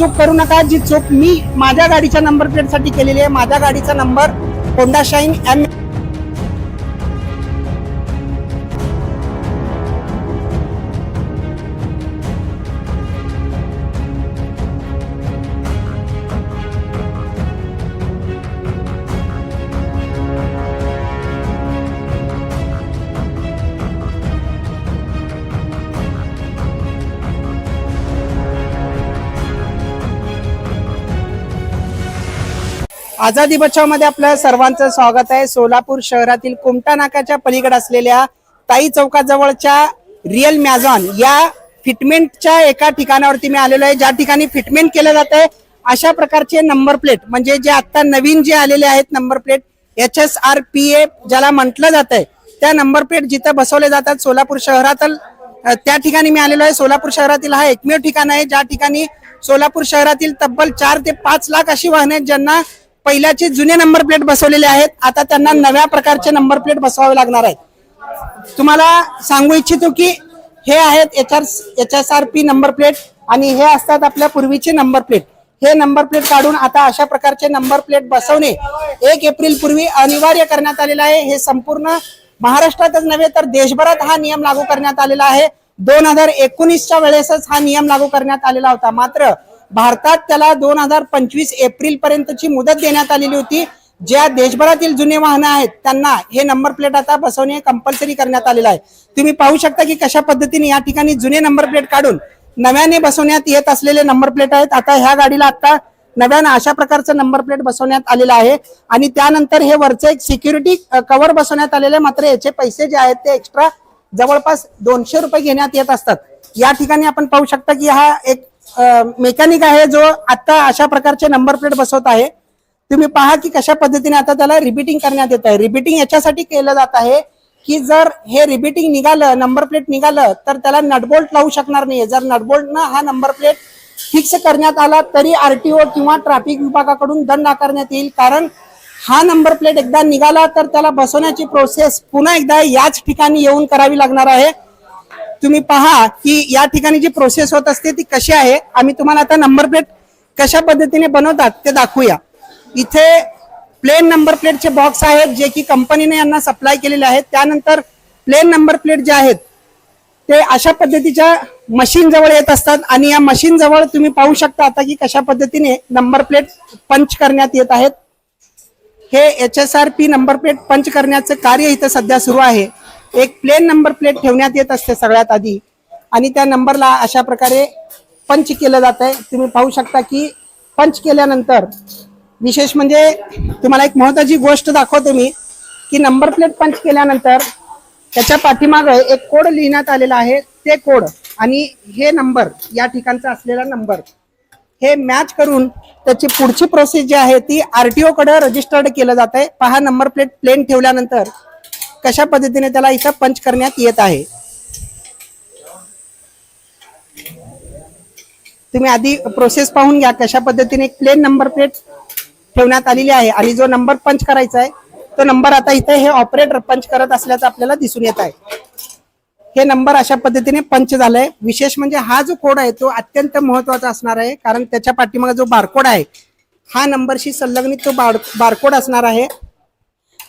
चूक करू नका. जी चूक मी माझ्या गाडीच्या नंबर प्लेटसाठी केलेली आहे माझ्या गाडीचा नंबर होंडा शाईन एम आझादी बचावमध्ये आपलं सर्वांचं स्वागत आहे. सोलापूर शहरातील कुमटा नाकाच्या पलीकडे असलेल्या ताई चौकाजवळच्या रिअल मॅझॉन या फिटमेंटच्या एका ठिकाणावरती मी आलेलो आहे. ज्या ठिकाणी फिटमेंट केलं जात आहे अशा प्रकारचे नंबर प्लेट म्हणजे जे आता नवीन जे आलेले आहेत number plate H S R P A ज्याला म्हटलं जात आहे त्या नंबर प्लेट जिथं बसवले जातात सोलापूर शहरातील त्या ठिकाणी मी आलेलो आहे. सोलापूर शहरातील हा एकमेव ठिकाण आहे. ज्या ठिकाणी सोलापूर शहरातील तब्बल चार ते पाच लाख अशी वाहने आहेत ज्यांना पहिल्याचे जुने नंबर प्लेट बसवलेले आहेत. आता त्यांना नव्या प्रकारचे नंबर प्लेट बसवावे लागणार आहेत. तुम्हाला सांगू इच्छितो की हे आहेत H R H S R P number plate आणि हे असतात आपल्या पूर्वीचे नंबर प्लेट. हे नंबर प्लेट काढून आता अशा प्रकारचे नंबर प्लेट बसवणे एक एप्रिल पूर्वी अनिवार्य करण्यात आलेलं आहे. हे संपूर्ण महाराष्ट्रातच नव्हे तर देशभरात हा नियम लागू करण्यात आलेला आहे. दोन हजार एकोणीसच्या वेळेसच हा नियम लागू करण्यात आलेला होता. मात्र भारतात त्याला दोन हजार पंचवीस एप्रिल पर्यंतची मुदत देण्यात आलेली होती. ज्या देशभरातील जुने वाहनं आहेत त्यांना हे नंबर प्लेट आता बसवणे कंपल्सरी करण्यात आलेलं आहे. तुम्ही पाहू शकता की कशा पद्धतीने या ठिकाणी जुने नंबर प्लेट काढून नव्याने बसवण्यात येत असलेले नंबर प्लेट आहेत. आता ह्या गाडीला आता नव्यानं अशा प्रकारचं नंबर प्लेट बसवण्यात आलेलं आहे. आणि त्यानंतर हे वरचं एक सिक्युरिटी कव्हर बसवण्यात आलेलं आहे. मात्र याचे पैसे जे आहेत ते एक्स्ट्रा जवळपास दोनशे रुपये घेण्यात येत असतात. या ठिकाणी आपण पाहू शकता की हा एक मेकॅनिक आहे जो आता अशा प्रकारचे नंबर प्लेट बसवत आहे. तुम्ही पहा की कशा पद्धतीने आता त्याला रिपीटिंग करण्यात येत आहे रिपीटिंग याच्यासाठी केलं जात आहे की जर हे रिपीटिंग निघालं नंबर प्लेट निघालं तर त्याला नटबोल्ट लावू शकणार नाही जर नटबोल्टनं हा नंबर प्लेट फिक्स करण्यात आला तरी आरटीओ किंवा ट्रॅफिक विभागाकडून दंड आकारण्यात येईल. कारण हा नंबर प्लेट एकदा निघाला तर त्याला बसवण्याची प्रोसेस पुन्हा एकदा याच ठिकाणी येऊन करावी लागणार आहे. तुम्ही पहा की या ठिकाणी जी प्रोसेस होत असते ती कशी आहे? आम्ही तुम्हाला आता नंबर प्लेट कशा पद्धतीने बनवतात ते दाखवूया. इथे प्लेन नंबर प्लेटचे बॉक्स आहेत जे की कंपनीने यांना सप्लाय केलेले आहेत. त्यानंतर प्लेन नंबर प्लेट जे आहेत ते अशा पद्धतीच्या मशीन जवळ येत असतात आणि या मशीन जवळ तुम्ही पाहू शकता आता की कशा पद्धतीने नंबर प्लेट पंच करण्यात येत आहेत. हे H S R P number plate punch करण्याचं कार्य इथं सध्या सुरू आहे. एक प्लेन नंबर प्लेट ठेवण्यात येत असते सगळ्यात आधी. आणि त्या नंबरला अशा प्रकारे पंच केलं जात आहे तुम्ही पाहू शकता की पंच केल्यानंतर विशेष म्हणजे तुम्हाला एक महत्वाची गोष्ट दाखवतो मी की नंबर प्लेट पंच केल्यानंतर त्याच्या पाठीमागे एक कोड लिहिण्यात आलेला आहे. ते कोड आणि हे नंबर या ठिकाणचा असलेला नंबर हे मॅच करून त्याची पुढची प्रोसेस जी आहे ती आरटीओ कडे रजिस्टर्ड केलं जात आहे पहा नंबर प्लेट प्लेन ठेवल्यानंतर कशा पद्धतीने त्याला इथं पंच करण्यात येत आहे? तुम्ही आधी प्रोसेस पाहून घ्या कशा पद्धतीने एक प्लेन नंबर प्लेट ठेवण्यात आलेली आहे आणि जो नंबर पंच करायचा आहे तो नंबर आता इथे हे ऑपरेटर पंच करत असल्याचं आपल्याला दिसून येत आहे. हे नंबर अशा पद्धतीने पंच झालाय. विशेष म्हणजे हा जो कोड आहे तो अत्यंत महत्त्वाचा असणार आहे कारण त्याच्या पाठीमागे जो बारकोड आहे हा नंबरशी संलग्नित तो बार बारकोड असणार आहे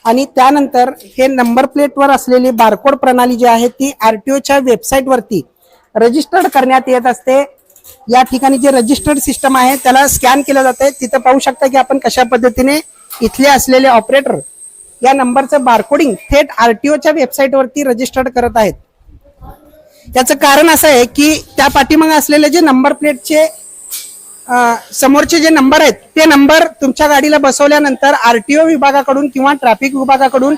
आणि त्यानंतर हे नंबर प्लेटवर असलेली बारकोड प्रणाली जी आहे ती आरटीओच्या ओच्या वेबसाईटवरती रजिस्टर्ड करण्यात येत असते. या ठिकाणी जे रजिस्टर्ड सिस्टम आहे त्याला स्कॅन केलं जाते तिथं पाहू शकता की आपण कशा पद्धतीने इथले असलेले ऑपरेटर या नंबरचं बारकोडिंग थेट आरटीओच्या ओच्या वेबसाईटवरती रजिस्टर्ड करत आहेत. याचं कारण असं आहे की त्या पाठीमागे असलेले जे नंबर प्लेटचे समोरचे जे नंबर आहेत ते नंबर तुमच्या गाडीला बसवल्यानंतर आरटीओ विभागाकडून किंवा ट्रॅफिक विभागाकडून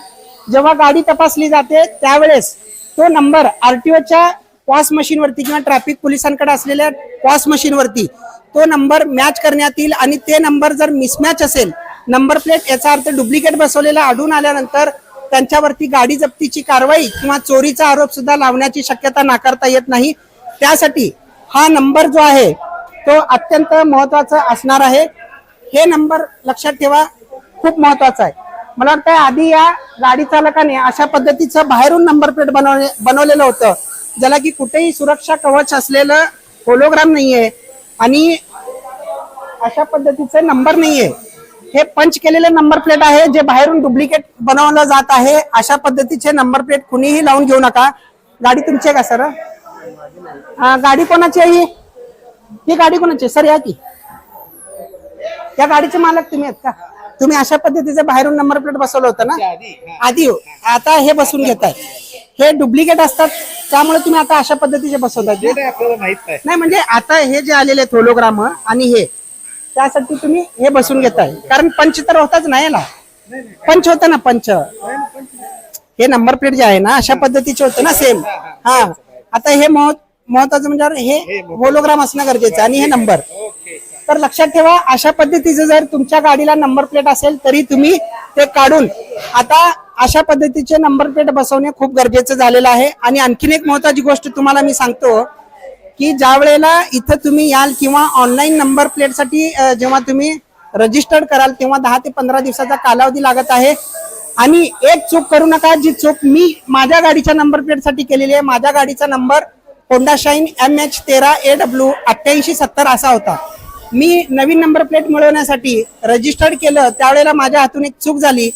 जेव्हा गाडी तपासली जाते त्यावेळेस तो नंबर आरटीओच्या पॉस मशीनवरती किंवा ट्रॅफिक पोलिसांकडे असलेल्या पॉस मशीनवरती तो नंबर मॅच करण्यात येईल आणि ते नंबर जर मिसमॅच असेल नंबर प्लेट याचा अर्थ डुप्लिकेट बसवलेला आढळून आल्यानंतर त्यांच्यावरती गाडी जप्तीची कारवाई किंवा चोरीचा आरोप सुद्धा लावण्याची शक्यता नाकारता येत नाही. त्यासाठी हा नंबर जो आहे तो अत्यंत महत्त्वाचा असणार आहे. हे नंबर लक्षात ठेवा खूप महत्त्वाचा आहे. मला वाटतं आधी या गाडी चालकाने अशा पद्धतीचं बाहेरून नंबर प्लेट बनवले बनवलेलं होतं ज्याला की कुठेही सुरक्षा कवच असलेलं होलोग्राम नाहीये आणि अशा पद्धतीचे नंबर नाहीये. हे पंच केलेले नंबर प्लेट आहे जे बाहेरून डुप्लिकेट बनवलं जात आहे. अशा पद्धतीचे नंबर प्लेट कुणीही लावून घेऊ नका. गाडी तुमची आहे का सर? गाडी कोणाची आहे ही गाडी कोणाची? आहे? सर या की. या गाडीचे मालक तुम्ही आहेत का? तुम्ही अशा पद्धतीचे बाहेरून नंबर प्लेट बसवलं होतं ना? आधी हो. आता हे बसून घेताय. हे डुप्लिकेट असतात. त्यामुळे तुम्ही आता अशा पद्धतीचे बसवताय ते नाही म्हणजे आता हे जे आलेले आहेत होलोग्राम आणि हे त्यासाठी तुम्ही हे बसून घेताय. कारण पंच तर होताच नाही याला पंच होतं ना पंच? हे नंबर प्लेट जे आहे ना अशा पद्धतीचे होते ना सेम हा आता हे महत्- महत्वाचं म्हणजे हे होलोग्राम असणं गरजेचं आणि हे नंबर तर लक्षात ठेवा अशा पद्धतीचं जर तुमच्या गाडीला नंबर प्लेट असेल तरी तुम्ही ते काढून आता अशा पद्धतीचे नंबर प्लेट बसवणे खूप गरजेचं झालेलं आहे. आणि आणखीन एक महत्वाची गोष्ट तुम्हाला मी सांगतो की ज्या वेळेला इथं तुम्ही याल किंवा ऑनलाईन नंबर प्लेटसाठी जेव्हा तुम्ही रजिस्टर्ड कराल तेव्हा दहा ते पंधरा दिवसाचा कालावधी लागत आहे. आणि एक चूक करू नका जी चूक मी माझ्या गाडीच्या नंबर प्लेटसाठी केलेली आहे. माझ्या गाडीचा number Honda Shine M H तेरा ए डब्ल्यू अठ्ठ्याऐंशी सत्तर असा होता. मी नवीन नंबर प्लेट मिळवण्यासाठी रजिस्टर्ड केलं. त्यावेळेला माझ्या हातून एक चूक झाली.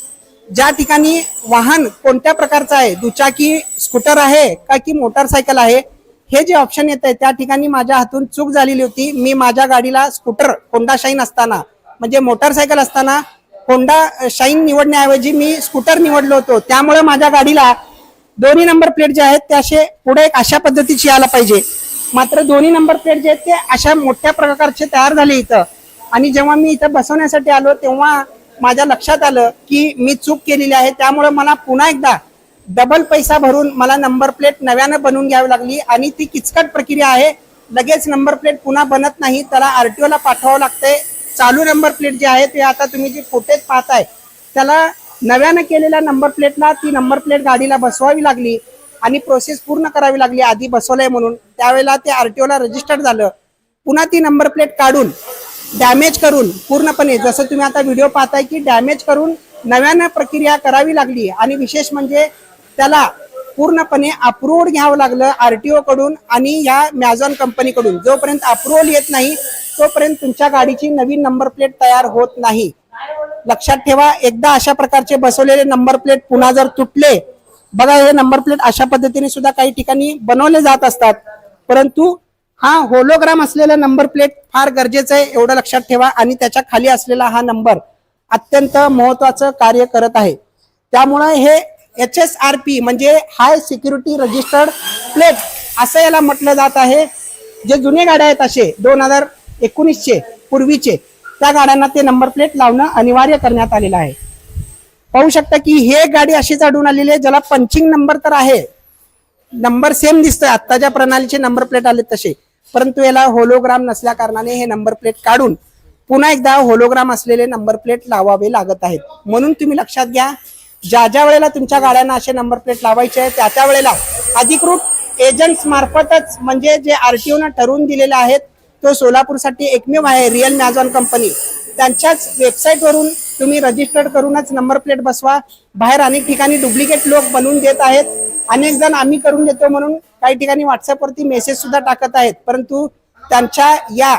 ज्या ठिकाणी वाहन कोणत्या प्रकारचं आहे? दुचाकी स्कूटर आहे का की मोटारसायकल आहे? हे जे ऑप्शन येत आहे त्या ठिकाणी माझ्या हातून चूक झालेली होती. मी माझ्या गाडीला स्कूटर होंडा शाईन असताना म्हणजे मोटारसायकल असताना होंडा शाईन निवडण्याऐवजी मी स्कूटर निवडलो होतो. त्यामुळे माझ्या गाडीला दोन्ही नंबर प्लेट जे आहेत ते असे पुढे एक अशा पद्धतीची यायला पाहिजे. मात्र दोन्ही नंबर प्लेट जे आहेत ते अशा मोठ्या प्रकारचे तयार झाले इथं. आणि जेव्हा मी इथं बसवण्यासाठी आलो तेव्हा माझ्या लक्षात आलं की मी चूक केलेली आहे. त्यामुळे मला पुन्हा एकदा डबल पैसा भरून मला नंबर प्लेट नव्यानं बनवून घ्यावी लागली आणि ती किचकट प्रक्रिया आहे. लगेच नंबर प्लेट पुन्हा बनत नाही त्याला आरटीओला पाठवावं लागतंय. चालू नंबर प्लेट जे आहे ते आता तुम्ही जे फुटेज पाहताय त्याला नव्यानं केलेल्या नंबर प्लेटला ती नंबर प्लेट गाडीला बसवावी लागली आणि प्रोसेस पूर्ण करावी लागली आधी बसवलंय म्हणून. त्यावेळेला ते आर टी ओला रजिस्टर्ड झालं. पुन्हा ती नंबर प्लेट काढून डॅमेज करून पूर्णपणे जसं तुम्ही आता व्हिडिओ पाहताय की डॅमेज करून नव्यानं प्रक्रिया करावी लागली आणि विशेष म्हणजे त्याला पूर्णपणे अप्रुव्हड घ्यावं लागलं आरटीओ कडून आणि या मॅझॉन कंपनीकडून जोपर्यंत अप्रुव्हल येत नाही तोपर्यंत तुमच्या गाडीची नवीन नंबर प्लेट तयार होत नाही. लक्षात ठेवा एकदा अशा प्रकारचे बसवलेले नंबर प्लेट पुन्हा जर तुटले बघा हे नंबर प्लेट अशा पद्धतीने सुद्धा काही ठिकाणी बनवले जात असतात. परंतु हा होलोग्राम असलेला नंबर प्लेट फार गरजेचं आहे एवढं लक्षात ठेवा आणि त्याच्याखाली असलेला हा नंबर अत्यंत महत्वाचं कार्य करत आहे. त्यामुळे हे एच एस आर पी म्हणजे हाय सिक्युरिटी रजिस्टर्ड प्लेट असं याला म्हटलं जात आहे. जे जुने गाड्या आहेत असे दोन हजार एकोणीसचे पूर्वीचे त्या गाड्यांना ते नंबर प्लेट लावणं अनिवार्य करण्यात आलेलं आहे. पाहू शकता की हे गाडी अशीच आढळून आलेली आहे ज्याला पंचिंग नंबर तर आहे. नंबर सेम दिसतोय आत्ताच्या प्रणालीचे नंबर प्लेट आले तसे. परंतु याला होलोग्राम नसल्या कारणाने हे नंबर प्लेट काढून पुन्हा एकदा होलोग्राम असलेले नंबर प्लेट लावावे लागत आहेत. म्हणून तुम्ही लक्षात घ्या ज्या ज्या वेळेला तुमच्या गाड्यांना असे नंबर प्लेट लावायचे आहे त्या त्या वेळेला अधिकृत एजंट्स मार्फतच म्हणजे जे आरटीओ न ठरवून दिलेले आहेत तो सोलापूरसाठी एकमेव आहे रिअल मॅझॉन कंपनी त्यांच्याच वेबसाईटवरून तुम्ही रजिस्टर्ड करूनच नंबर प्लेट बसवा. बाहेर अनेक ठिकाणी डुप्लिकेट लोक बनवून देत आहेत. अनेक जण आम्ही करून देतो म्हणून काही ठिकाणी व्हॉट्सअपवरती मेसेज सुद्धा टाकत आहेत. परंतु त्यांच्या या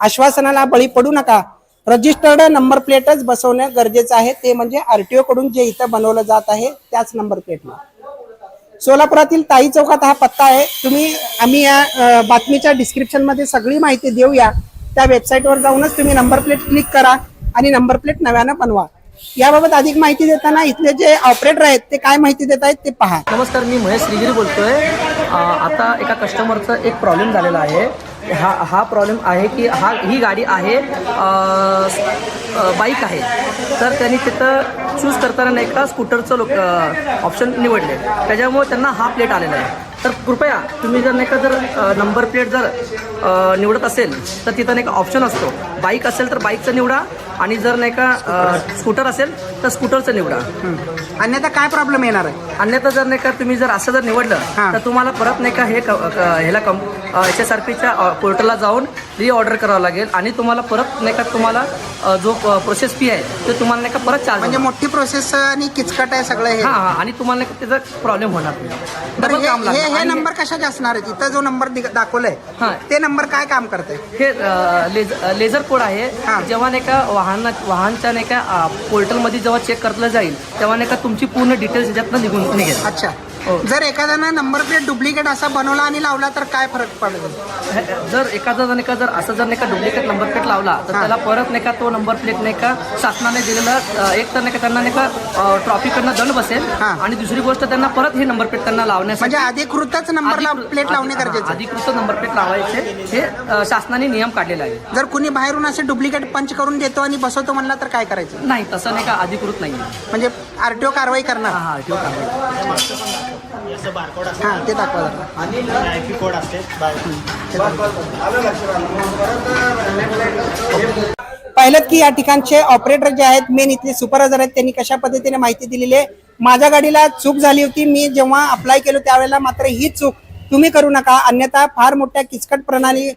आश्वासनाला बळी पडू नका. रजिस्टर्ड नंबर प्लेटच बसवणं गरजेचं आहे. ते म्हणजे आरटीओ कडून जे इथं बनवलं जात आहे त्याच नंबर प्लेटला सोलापुरातील ताई चौकात हा पत्ता आहे. तुम्ही आम्ही या बातमीच्या डिस्क्रिप्शनमध्ये सगळी माहिती देऊया. त्या वेबसाईटवर जाऊनच तुम्ही नंबर प्लेट क्लिक करा आणि नंबर प्लेट नव्यानं बनवा. याबाबत अधिक माहिती देताना इथले जे ऑपरेटर आहेत ते काय माहिती देत आहेत ते पहा. नमस्कार मी महेश श्रीगिरी बोलतोय. आता एका कस्टमरचा एक प्रॉब्लेम झालेला आहे. हा हा प्रॉब्लेम आहे की हा ही गाडी आहे बाईक आहे. तर त्यांनी तिथं चूज करताना नाही का स्कूटरचं लोक ऑप्शन निवडले. त्याच्यामुळे त्यांना हा प्लेट आलेला आहे. तर कृपया तुम्ही जर नाही का जर नंबर प्लेट जर निवडत असेल तर तिथं नाही का ऑप्शन असतो. बाईक असेल तर बाईकचं निवडा आणि जर नाही का स्कूटर असेल तर स्कूटरचं निवडा. अन्यथा काय प्रॉब्लेम येणार आहे? अन्यथा जर नाही का तुम्ही जर असं जर निवडलं. तर तुम्हाला परत नाही का हे ह्याला कम एच एस आर पीच्या पोर्टलला जाऊन री ऑर्डर करावं लागेल आणि तुम्हाला परत नाही का तुम्हाला जो प्रोसेस फी आहे ते तुम्हाला नाही का परत चार्ज म्हणजे मोठी प्रोसेस आणि किचकट आहे सगळं हे. आणि तुम्हाला नाही का त्याचा प्रॉब्लेम होणार नाही. बरं हे- नंबर कशाचे असणार आहेत इथं जो नंबर दाखवलाय हां. ते नंबर काय काम करते हे uh, laser- uh, laser code आहे हां. जेव्हा नाही का वाहन वाहनच्या नाही का अ, पोर्टलमध्ये जेव्हा चेक करलं जाईल तेव्हा नाही का तुमची पूर्ण डिटेल्स याच्यातनं निघून निघेल अच्छा. जर एखाद्यानं नंबर प्लेट डुप्लिकेट असा बनवला आणि लावला तर काय फरक पडेल हे- जर एखादा जर नाही का जर असं जर नाही का डुप्लिकेट नंबर प्लेट लावला तर हां. त्याला परत नाही का तो नंबर प्लेट नाही का शासनाने दिलेला अ, एक तर नाही का त्यांना नाही का अ, ट्रॉफिककडनं दंड बसेल हां. आणि दुसरी गोष्ट त्यांना परत हे नंबर प्लेट त्यांना लावण्यासाठी म्हणजे अधिकृतच नंबर अधिकृत- प्लेट लावणे हां, गरजेचं आहे. अधिकृत नंबर प्लेट लावायचे. हे अ, शासनाने नियम काढलेला आहे जर कुणी बाहेरून असे डुप्लिकेट पंच करून देतो आणि बसवतो म्हणला तर काय करायचं? नाही तसं नाही का अधिकृत नाही म्हणजे आरटीओ कारवाई करणार. हां हां ठेवू का हा ते दाखवा जरा. आयपी कोड असते. बाय पाहिलं की या ठिकाणचे ऑपरेटर जे आहेत मेन इथले सुपरवायझर आहेत त्यांनी कशा पद्धतीने माहिती दिलेली आहे? माझ्या गाडीला चूक झाली होती. मी जेव्हा अप्लाय केलो त्यावेळेला मात्र ही चूक तुम्ही करू नका. अन्यथा फार मोठ्या किचकट प्रणाली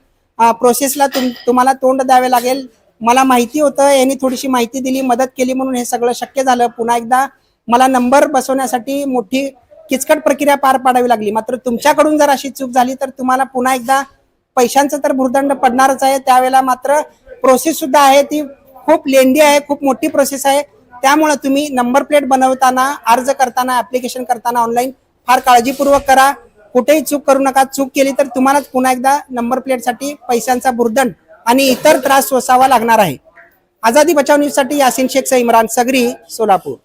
प्रोसेसला तुम तुम्हाला तोंड द्यावे लागेल. मला माहिती होतं. यांनी थोडीशी माहिती दिली मदत केली म्हणून हे सगळं शक्य झालं. पुन्हा एकदा मला नंबर बसवण्यासाठी मोठी किचकट प्रक्रिया पार पाडावी लागली. मात्र तुमच्याकडून जर अशी चूक झाली तर तुम्हाला पुन्हा एकदा पैशांचं तर भूर्दंड पडणारच आहे. त्यावेळेला मात्र प्रोसेस सुद्धा आहे. ती खूप लेंडी आहे खूप मोठी प्रोसेस आहे. त्यामुळे तुम्ही नंबर प्लेट बनवताना अर्ज करताना ऍप्लिकेशन करताना ऑनलाईन फार काळजीपूर्वक करा. कुठेही चूक करू नका. चूक केली तर तुम्हालाच पुन्हा एकदा नंबर प्लेटसाठी पैशांचा भुर्दंड आणि इतर त्रास सोसावा लागणार आहे. आझादी बचाव न्यूजसाठी यासिन शेख इम्रान सगरी सोलापूर.